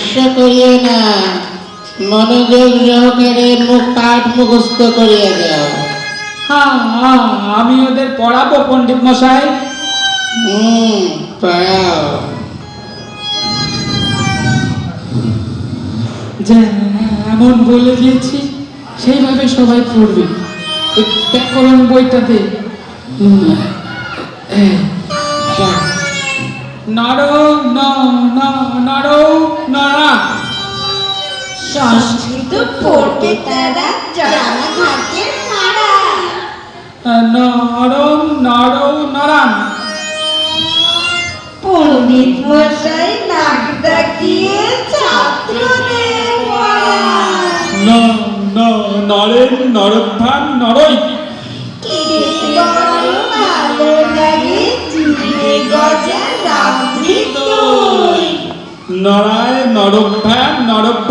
হাস্য করিও না মনোযোগ সহকারে মুখ পাঠ মুখস্থ করিয়া যাও। হ্যাঁ হ্যাঁ আমি ওদের পড়াবো পণ্ডিত মশাই। হুম পড়াও। যেমন বলে দিয়েছি সেইভাবে সবাই পড়বে। ব্যাকরণ বইটাতে। নর নর নরা সংস্কৃত পড়তে তারা জানা থাকে মারা। নরম নর নরাম পণ্ডিত মশাই নাক ডাকিয়ে ছাত্রদের ন ন নরেন নরভান নরই। ভালো লাগে জিভে গজা রাত্রি নরায় নরভান নরভ্য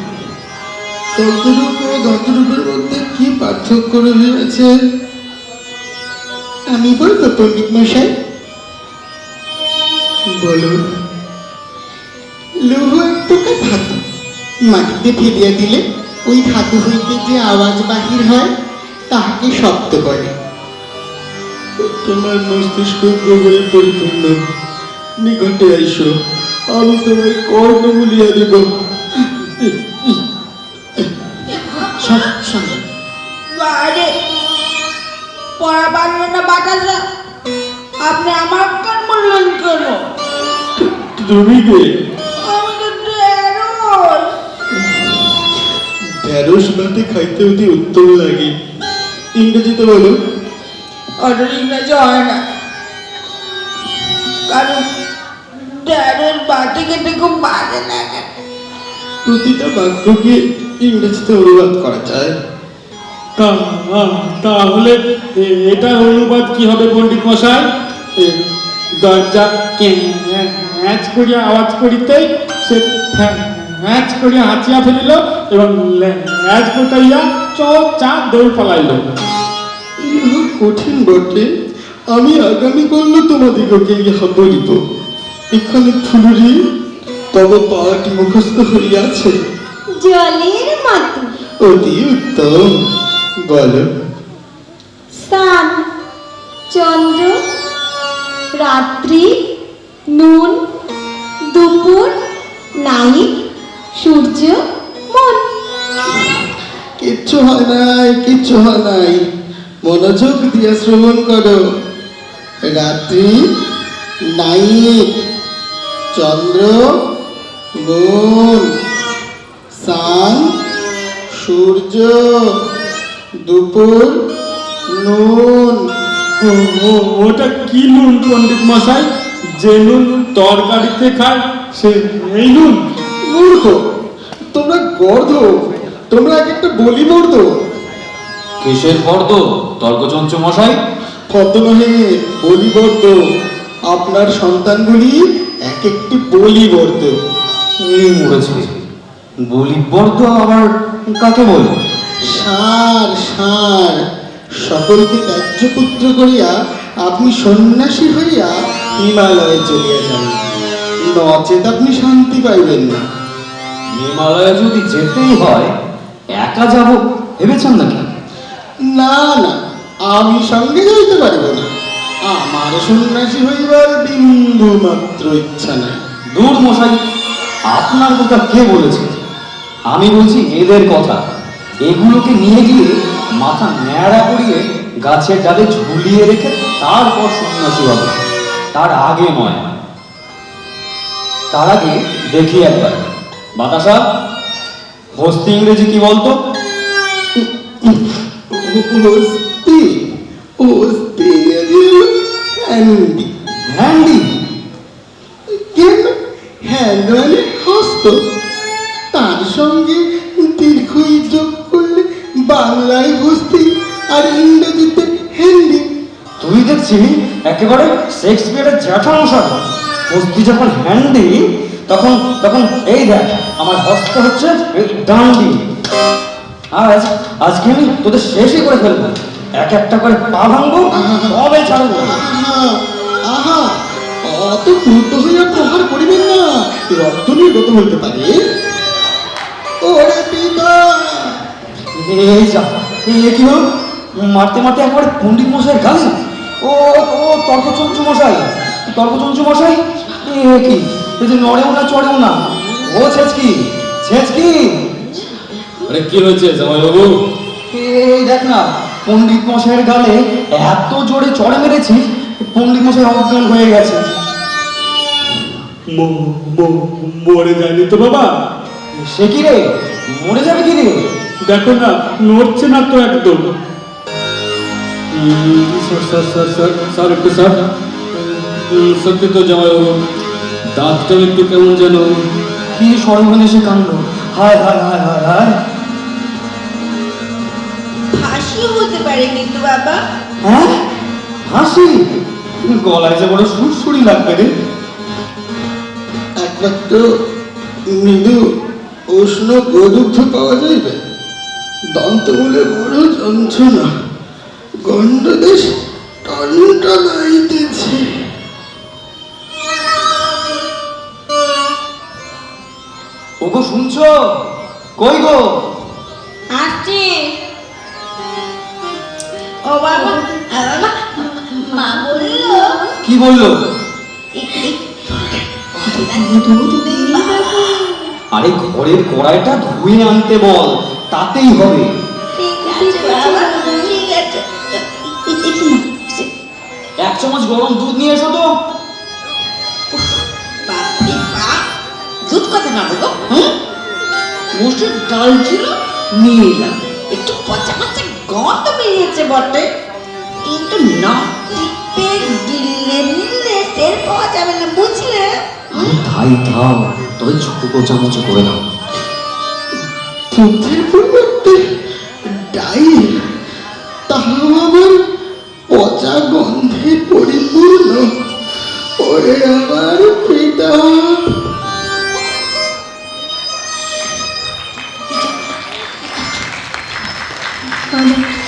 তন্ত্ররূপ ও মধ্যে কি পার্থক্য রয়েছে আমি বলব, পণ্ডিত মশাই। বলো লৌহ এক ধাতু। মাটিতে ফেলিয়া দিলে ওই ধাতু হইতে যে আওয়াজ বাহির হয়, তাহাকে শব্দ বলে। তোমার মস্তিষ্ক গোবরে পরিপূর্ণ। নিকটে আইসো। আমি তোমায় কর্ণ বলিয়া দিব। শোনো, শোনো। বারে পড়া না আপনি আমার কান বললেন কেন তুমি কে? ঢেঁড়স। ভাতে খাইতে অতি উত্তম লাগে। ইংরেজিতে বলো। ওটা ইংরেজি হয় না। কারণ ঢেঁড়স বাটি খেতে খুব বাজে লাগে। প্রতিটা বাক্যকে ইংরেজিতে অনুবাদ করা যায়। তা- তাহলে এটা অনুবাদ কি হবে পণ্ডিত মশাই? দরজা ক্যাচ করিয়া আওয়াজ করিতেই সে ম্যাচ করিয়া হাঁচিয়া ফেলিল এবং ল্যাচ গোটাইয়া চ চা দৌড় পালাইল। কঠিন বটে। আমি আগামী করলে তোমাদিগকে ইহা বলিব। এখানে ফুলুরি তব পাঠ মুখস্থ হইয়াছে। জলের মতো অতি উত্তম বলো স্থান চন্দ্র রাত্রি নুন দুপুর নাইট সূর্য মন। কিচ্ছু হয় নাই কিচ্ছু হয় নাই। মনোযোগ দিয়া শ্রবণ করো। রাত্রি নাইট চন্দ্র মুন সান সূর্য দুপুর নুন। ওটা কি নুন পণ্ডিত মশাই? যে নুন তরকারিতে খায় সে এই নুন। মূর্খ তোমরা গর্ধ তোমরা এক একটা বলি মর্দ। কিসের ফর্দ তর্কচঞ্চ মশাই। কত নহে বলিবর্দ আপনার সন্তানগুলি এক একটি বলিবর্দ এই মরেছে। বলিবর্দ আবার কাকে বলে সার সার। সকলকে ত্যায্য পুত্র করিয়া আপনি সন্ন্যাসী হইয়া হিমালয়ে চলিয়া যান। নচেত আপনি শান্তি পাইবেন না। হিমালয়ে যদি যেতেই হয় একা যাব ভেবেছেন নাকি? না না আমি সঙ্গে যাইতে পারিব না। আমার সন্ন্যাসী হইবার বিন্দু মাত্র ইচ্ছা নাই। দূর মশাই আপনার কথা কে বলেছে? আমি বলছি এদের কথা এগুলোকে নিয়ে গিয়ে মাথা ন্যাড়া করিয়ে গাছের ডালে ঝুলিয়ে রেখে তারপর সন্ন্যাসী হবে তার আগে নয় তার আগে দেখি একবার বাতাসা হস্তি ইংরেজি কি বলতো হ্যান্ডি হ্যান্ডি দেখছি একেবারে শেক্সপিয়ারের জ্যাঠামশাই বস্তি যখন হ্যান্ডি তখন তখন এই দেখ আমার হস্ত হচ্ছে ডান্ডি। আজ আজকে আমি তোদের শেষই করে ফেলব। এক একটা করে পা ভাঙবো তবে ছাড়বো। আহা অত ক্রুদ্ধ হইয়া প্রহার করিবেন না। রক্ত নির্গত হইতে পারে। ওরে পিতা! এই যা এ কি হলো? মারতে মারতে একবারে পণ্ডিত মশাই গালি? ও ও তর্কচঞ্চু মশাই তর্কচঞ্চু মশাই? এ কি? এই যে নড়েও না চড়েও না। ও ছেচকি ছেচকি। আরে কি হয়েছে জামাইবাবু? এই দেখ না পণ্ডিত মশাইয়ের গালে এত জোরে চড়ে মেরেছি পণ্ডিত মশাই অজ্ঞান হয়ে গেছে। মরে যায়নি তো বাবা? সে কি রে? মরে যাবে কি রে? দেখো না নড়ছে না তো একদম। Sir sir sir sir sir একটু স্যার সত্যি তো দাঁতটা একটু কেমন যেন কি সর্বনে সে কাণ্ড হায় হায় হায় হায় হায় ফাঁসিও হতে পারে কিন্তু বাবা হ্যাঁ গলায় যে বড় সুরসুরি লাগবে রে একমাত্র মৃদু উষ্ণ গোদুগ্ধ পাওয়া যাইবে দন্তমূলে বড় যন্ত্রণা গণ্ডদেশ টনটা লাইতেছে ওগো শুনছো? কই গো? আসছি। ও বাবা মা বলল। কি বলল? আরে ঘরের কড়াইটা ধুয়ে আনতে বল তাতেই হবে। চামচ গরম দুধ নিয়ে এসো তো। দুধ কথা না বলো। হুম? মুসুর ডাল ছিল নিয়ে এলাম। একটু পচা পচা গন্ধ বেরিয়েছে বটে। কিন্তু না টিপে গিলে নিলে টের পাওয়া যাবে না বুঝলে? আরে তাই দাও তবে ছোট চামচ করে দাও। পুঁথির পরিবর্তে ডাই আবার পচা গন্ধে পরিপূর্ণ। ওরে আমার পিতা। বাবা।